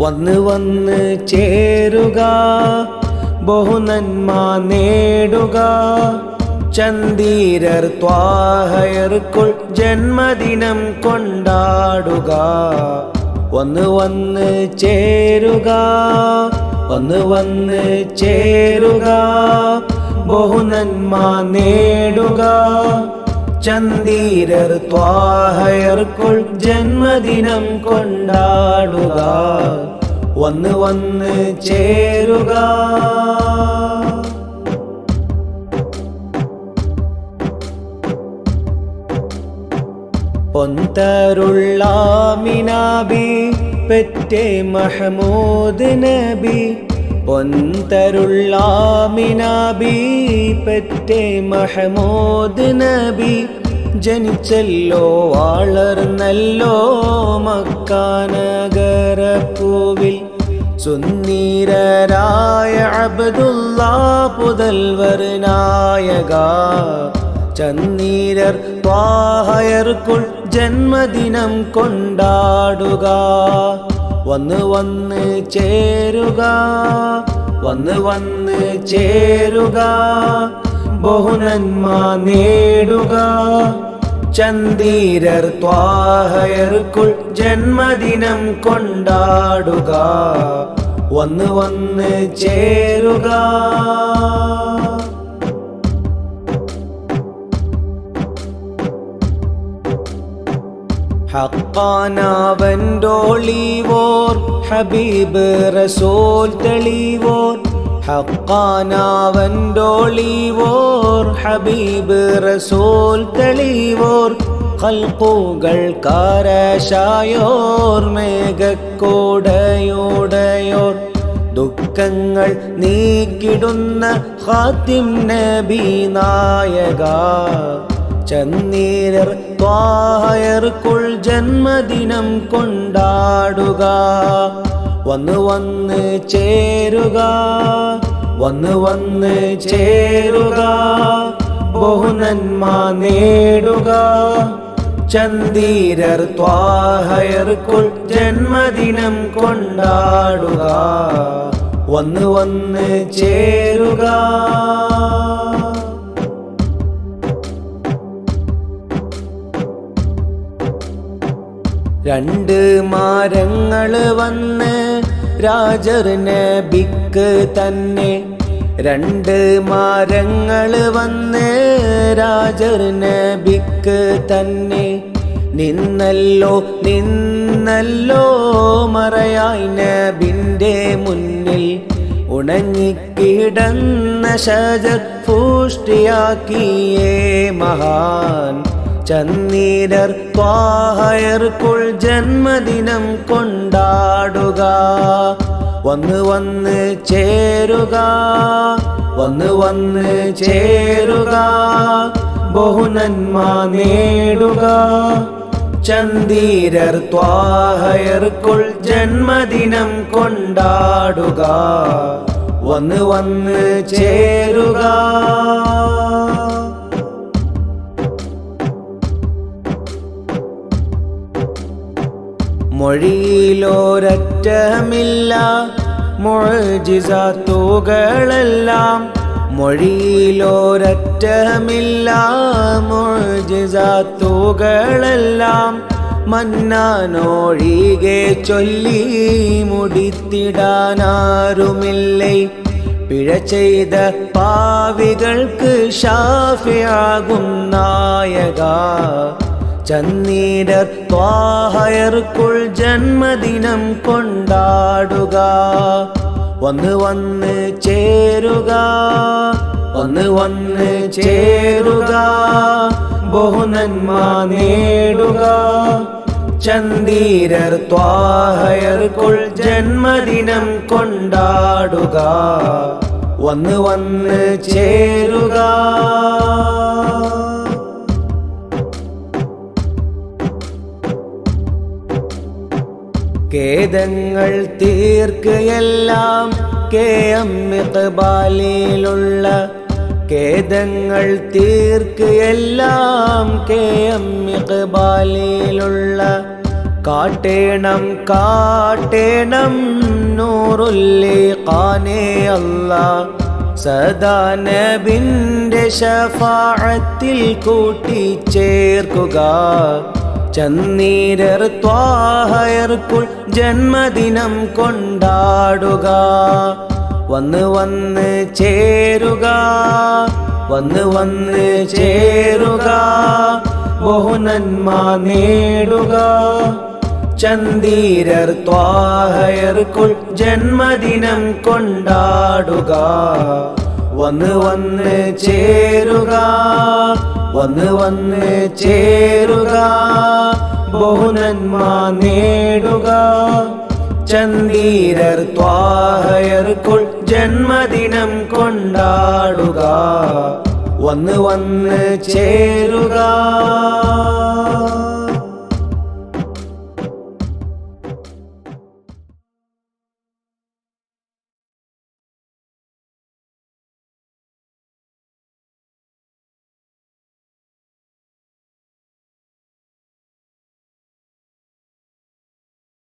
വന്ന് വന്ന് ചേരുക. ബഹുനന്മ നേടുക. ചന്ദീരർ ത്വാഹയർക്കുൾ ജന്മദിനം കൊണ്ടാടുക. വന്ന് വന്ന് ചേരുക. വന്ന് വന്ന് ചേരുക. ബഹുനന്മ നേടുക. ചന്ദീരർ ത്വാഹയർക്കുൾ ജന്മദിനം കൊണ്ടാടുക. വന്ന് വന്ന് ചേരുക. പൊന്തരുള്ളാമിനാബി പെറ്റേ മഹമൂദ് നബി. പൊന്തരുള്ളാമിനാബി പെറ്റേ മഹമൂദ് നബി. ജനിച്ചല്ലോ വളർന്നല്ലോ മക്കാനഗരപ്പൂവിൽ. സുന്നീരരായ അബ്ദുല്ലാ പുതൽവർ നായക ചന്നീരർ വാഹയർക്കുൾ ജന്മദിനം കൊണ്ടാടുക. വന്ന് വന്ന് ചേരുക വന്ന് വന്ന് ചേരുക. ബഹുനന്മ നേടുക. ചന്ദീരർ ത്വാഹയർക്കുൾ ജന്മദിനം കൊണ്ടാടുക. വന്ന് വന്ന് ചേരുക. ഹക്കാനാവൻഡോളിവോർ ഹബീബ് റസോൽ തെളിവോർ ഹക്കാനാവൻഡോളിവോർ ഹബീബ് റസൂൽ തെളിവോർ കൽക്കൂകൾ കാരശായോർ മേഘക്കോടയോടയോർ. ദുഃഖങ്ങൾ നീക്കിടുന്ന ഹാത്തിം നബി നായക. ചന്നീരർ ത്വായർക്കുൾ ജന്മദിനം കൊണ്ടാടുക. വന്ന് വന്ന് ചേരുക വന്ന് വന്ന് ചേരുക ബഹുനന്മ നേടുക. ചന്ദീരർ ത്വാഹയർക്കുൾ ജന്മദിനം കൊണ്ടാടുക വന്ന് വന്ന് ചേരുക. രണ്ട് മാരങ്ങൾ വന്ന് രാജർ നബിക്ക് തന്നെ രണ്ട് മാരങ്ങൾ വന്ന് രാജർ നബിക്ക് തന്നെ നിന്നല്ലോ നിന്നല്ലോ മറയായി നബിന്റെ മുന്നിൽ ഉണങ്ങിക്കിടന്ന ഷജർ പുഷ്ടിയാക്കിയേ മഹാൻ. ചന്നീരർ കുൾ ജന്മദിനം കൊണ്ടാടുക. വന്ന് വന്ന് ചേരുക. വന്ന് വന്ന് ചേരുക. ബഹുനന്മ നേടുക. ചന്ദീരർ ത്വാഹയർക്കുൾ ജന്മദിനം കൊണ്ടാടുക. വന്ന് വന്ന് ചേരുക. മൊഴിയിലോരറ്റമില്ല മൊഴിജിസാത്തുകളെല്ലാം. മൊഴിയിലോരറ്റമില്ല മൊഴിജിസാത്തുകളെല്ലാം. മന്നാനോഴികെ ചൊല്ലി മുടിത്തിടാനാരുമില്ലേ? പിഴ ചെയ്ത പാവികൾക്ക് ഷാഫിയാകും നായക. ചന്നീരർ ത്വാഹയർക്കുൾ ജന്മദിനം കൊണ്ടാടുക. വന്ന് വന്ന് ചേരുക. വന്ന് വന്ന് ചേരുക. ബഹുനന്മ നേടുക. ചന്ദീരർ ത്വാഹയർക്കുൾ ജന്മദിനം കൊണ്ടാടുക. വന്ന് വന്ന് ചേരുക. ഖേദങ്ങൾ തീർക്കുകയെല്ലാം കെ എം ഇഖ്ബാലിലുള്ള ഖേദങ്ങൾ തീർക്കുകയെല്ലാം കെ എം ഇഖ്ബാലിലുള്ള കാട്ടേണം കാട്ടേണം നൂറുല്ലി കാനേ അല്ല. സദാ നബിന്റെ ശഫാഅത്തിൽ കൂട്ടിച്ചേർക്കുക. ചന്നീരർ ത്വാഹയർക്കുൾ ജന്മദിനം കൊണ്ടാടുക. വന്ന് വന്ന് ചേരുക. വന്ന് വന്ന് ചേരുക. ബഹുനന്മ നേടുക. ചന്ദീരർ ത്വാഹയർക്കുൾ ജന്മദിനം കൊണ്ടാടുക. വന്ന് വന്ന് ചേരുക. വന്ന് വന്ന് ചേരുക ബഹുനന്മ നേടുക. ചന്ദീരർ ത്വാഹയർക്കുൾ ജന്മദിനം കൊണ്ടാടുക. വന്ന് വന്ന് ചേരുക.